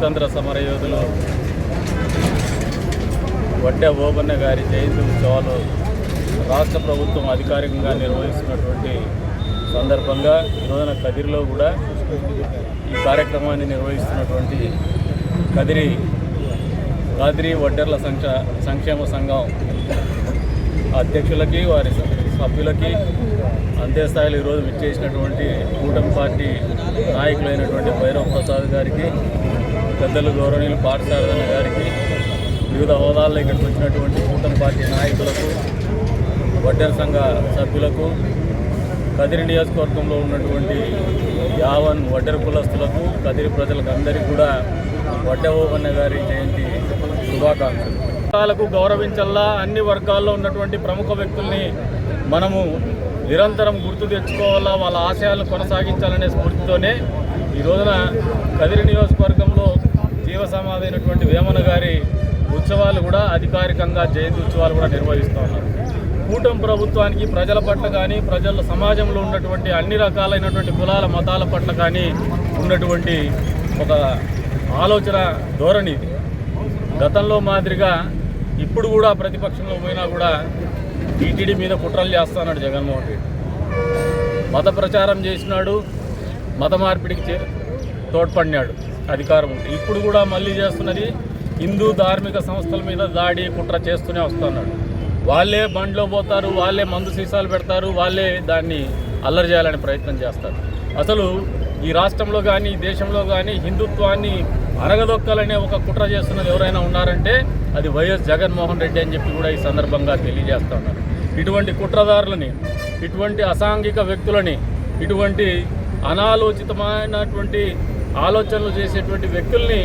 స్వాతంత్ర సమరయోధులు వడ్డే ఓబన్న గారి జయంతి ఉత్సవాలు రాష్ట్ర ప్రభుత్వం అధికారికంగా నిర్వహిస్తున్నటువంటి సందర్భంగా ఈరోజున కదిరిలో కూడా ఈ కార్యక్రమాన్ని నిర్వహిస్తున్నటువంటి కదిరి కాదిరి వడ్డెర్ల సంక్ష సంక్షేమ సంఘం అధ్యక్షులకి వారి సభ్యులకి అంతే స్థాయిలో ఈరోజు విచ్చేసినటువంటి కూటమి పార్టీ నాయకులైనటువంటి భైరవ్ ప్రసాద్ గారికి పెద్దలు గౌరవనీయులు పాఠశాల గారికి వివిధ హోదాల్లో ఇక్కడికి వచ్చినటువంటి కూటమి పార్టీ నాయకులకు వడ్డెల సంఘ సభ్యులకు కదిరి నియోజకవర్గంలో ఉన్నటువంటి యావన్ వడ్డెర కులస్తులకు కదిరి ప్రజలకు అందరికీ కూడా వడ్డె ఓవన్న గారి జయంతి శుభాకాంక్షలు. వర్గాలకు గౌరవించల్లా అన్ని వర్గాల్లో ఉన్నటువంటి ప్రముఖ వ్యక్తుల్ని మనము నిరంతరం గుర్తు తెచ్చుకోవాలా వాళ్ళ ఆశయాలను కొనసాగించాలనే స్ఫూర్తితోనే ఈ రోజున కదిరి నియోజకవర్గ జీవ సమాధి అయినటువంటి వేమన గారి ఉత్సవాలు కూడా అధికారికంగా జయంతి ఉత్సవాలు కూడా నిర్వహిస్తూ ఉన్నారు. కూటమి ప్రభుత్వానికి ప్రజల పట్ల కానీ ప్రజల సమాజంలో ఉన్నటువంటి అన్ని రకాలైనటువంటి కులాల మతాల పట్ల కానీ ఉన్నటువంటి ఒక ఆలోచన ధోరణి ఇది. గతంలో మాదిరిగా ఇప్పుడు కూడా ప్రతిపక్షంలో పోయినా కూడా టీటీడీ మీద కుట్రలు చేస్తున్నాడు జగన్మోహన్ రెడ్డి. మత ప్రచారం చేసినాడు మత మార్పిడికి చే- తోడ్పడినాడు. అధికారం ఉంటే ఇప్పుడు కూడా మళ్ళీ చేస్తున్నది హిందూ ధార్మిక సంస్థల మీద దాడి కుట్ర చేస్తూనే వస్తున్నాడు వాళ్ళే బండ్లో పోతారు వాళ్ళే మందు సీసాలు పెడతారు వాళ్ళే దాన్ని అల్లరి చేయాలని ప్రయత్నం చేస్తారు. అసలు ఈ రాష్ట్రంలో కానీ ఈ దేశంలో కానీ హిందుత్వాన్ని అరగదొక్కాలనే ఒక కుట్ర చేస్తున్నది ఎవరైనా ఉన్నారంటే అది వైఎస్ జగన్మోహన్ రెడ్డి అని చెప్పి కూడా ఈ సందర్భంగా తెలియజేస్తా ఉన్నారు. ఇటువంటి కుట్రదారులని ఇటువంటి అసాంఘిక వ్యక్తులని ఇటువంటి అనాలోచితమైనటువంటి ఆలోచనలు చేసేటువంటి వ్యక్తుల్ని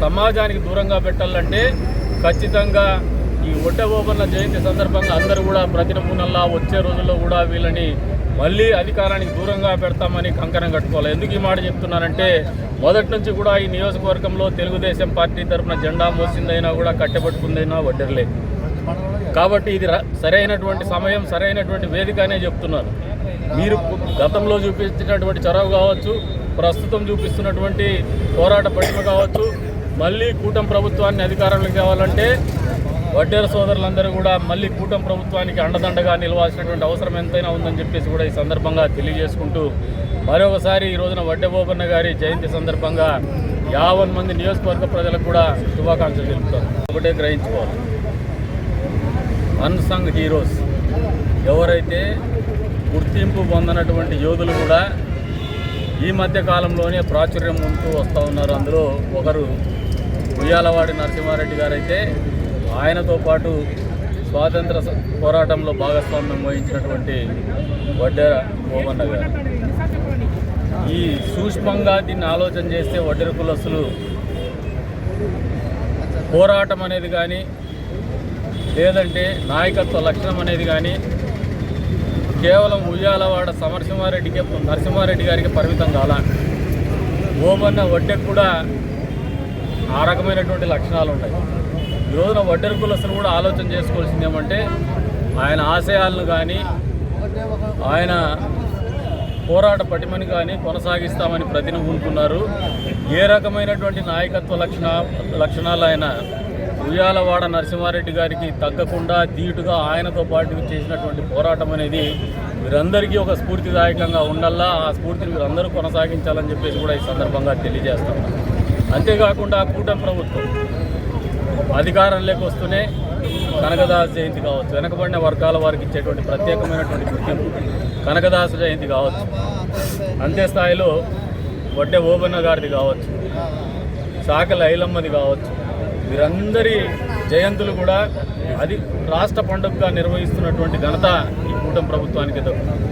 సమాజానికి దూరంగా పెట్టాలంటే ఖచ్చితంగా ఈ ఒడ్డబోబన్న జయంతి సందర్భంగా అందరూ కూడా ప్రతి నమూనల్లా వచ్చే రోజుల్లో కూడా వీళ్ళని మళ్ళీ అధికారానికి దూరంగా పెడతామని కంకణం కట్టుకోవాలి. ఎందుకు ఈ మాట చెప్తున్నానంటే మొదటి నుంచి కూడా ఈ నియోజకవర్గంలో తెలుగుదేశం పార్టీ తరఫున జెండా మోసిందైనా కూడా కట్టబెట్టుకుందైనా వడ్డర్లే కాబట్టి ఇది సరైనటువంటి సమయం సరైనటువంటి వేదిక అనే చెప్తున్నారు మీరు గతంలో చూపించినటువంటి చొరవ కావచ్చు ప్రస్తుతం చూపిస్తున్నటువంటి పోరాట పటిమ కావచ్చు మళ్ళీ కూటమి ప్రభుత్వాన్ని అధికారంలోకి తేవాలంటే వడ్డేర సోదరులందరూ కూడా మళ్ళీ కూటమి ప్రభుత్వానికి అండదండగా నిలవాల్సినటువంటి అవసరం ఎంతైనా ఉందని చెప్పేసి కూడా ఈ సందర్భంగా తెలియజేసుకుంటూ మరొకసారి ఈ రోజున వడ్డెబోబన్న గారి జయంతి సందర్భంగా యావన్ మంది నియోజకవర్గ ప్రజలకు కూడా శుభాకాంక్షలు తెలుపుతారు. ఒకటే గ్రహించుకోవాలి. అన్సంగ్ హీరోస్ ఎవరైతే గుర్తింపు పొందనటువంటి యోధులు కూడా ఈ మధ్య కాలంలోనే ప్రాచుర్యం ఉంటూ వస్తూ ఉన్నారు అందులో ఒకరు ఉయ్యాలవాడి నరసింహారెడ్డి గారైతే ఆయనతో పాటు స్వాతంత్ర పోరాటంలో భాగస్వామ్యం వహించినటువంటి వడ్డెర ఓమన్న గారు. ఈ సూక్ష్మంగా దీన్ని ఆలోచన చేస్తే వడ్డెర కులస్తులు పోరాటం అనేది కానీ లేదంటే నాయకత్వ లక్షణం అనేది కానీ కేవలం ఉయ్యాలవాడ సమరసింహారెడ్డికి నరసింహారెడ్డి గారికి పరిమితం కాల. ఓబన్న వడ్డెకు కూడా ఆ రకమైనటువంటి లక్షణాలు ఉంటాయి ఈ రోజున వడ్డెర కులస్తులు కూడా ఆలోచన చేసుకోవాల్సింది ఏమంటే ఆయన ఆశయాలను కానీ ఆయన పోరాట పటిమని కానీ కొనసాగిస్తామని ప్రతినిధులుకున్నారు ఏ రకమైనటువంటి నాయకత్వ లక్షణ లక్షణాలు ఆయన ఉయ్యాలవాడ నరసింహారెడ్డి గారికి తగ్గకుండా ధీటుగా ఆయనతో పాటు చేసినటువంటి పోరాటం అనేది వీరందరికీ ఒక స్ఫూర్తిదాయకంగా ఉండల్లా ఆ స్ఫూర్తిని వీరందరూ కొనసాగించాలని చెప్పేసి కూడా ఈ సందర్భంగా తెలియజేస్తాం అంతేకాకుండా కూటమి ప్రభుత్వం అధికారంలోకి వస్తూనే కనకదాస్ జయంతి కావచ్చు వెనకబడిన వర్గాల వారికి ఇచ్చేటువంటి ప్రత్యేకమైనటువంటి గుర్తింపు కనకదాస్ జయంతి కావచ్చు అంతే స్థాయిలో వడ్డే ఓబన్న గారిది కావచ్చు సాకల ఐలమ్మది కావచ్చు వీరందరి జయంతులు కూడా అది రాష్ట్ర పండుగగా నిర్వహిస్తున్నటువంటి ఘనత ఈ కూటమి ప్రభుత్వానికి దక్కుతుంది.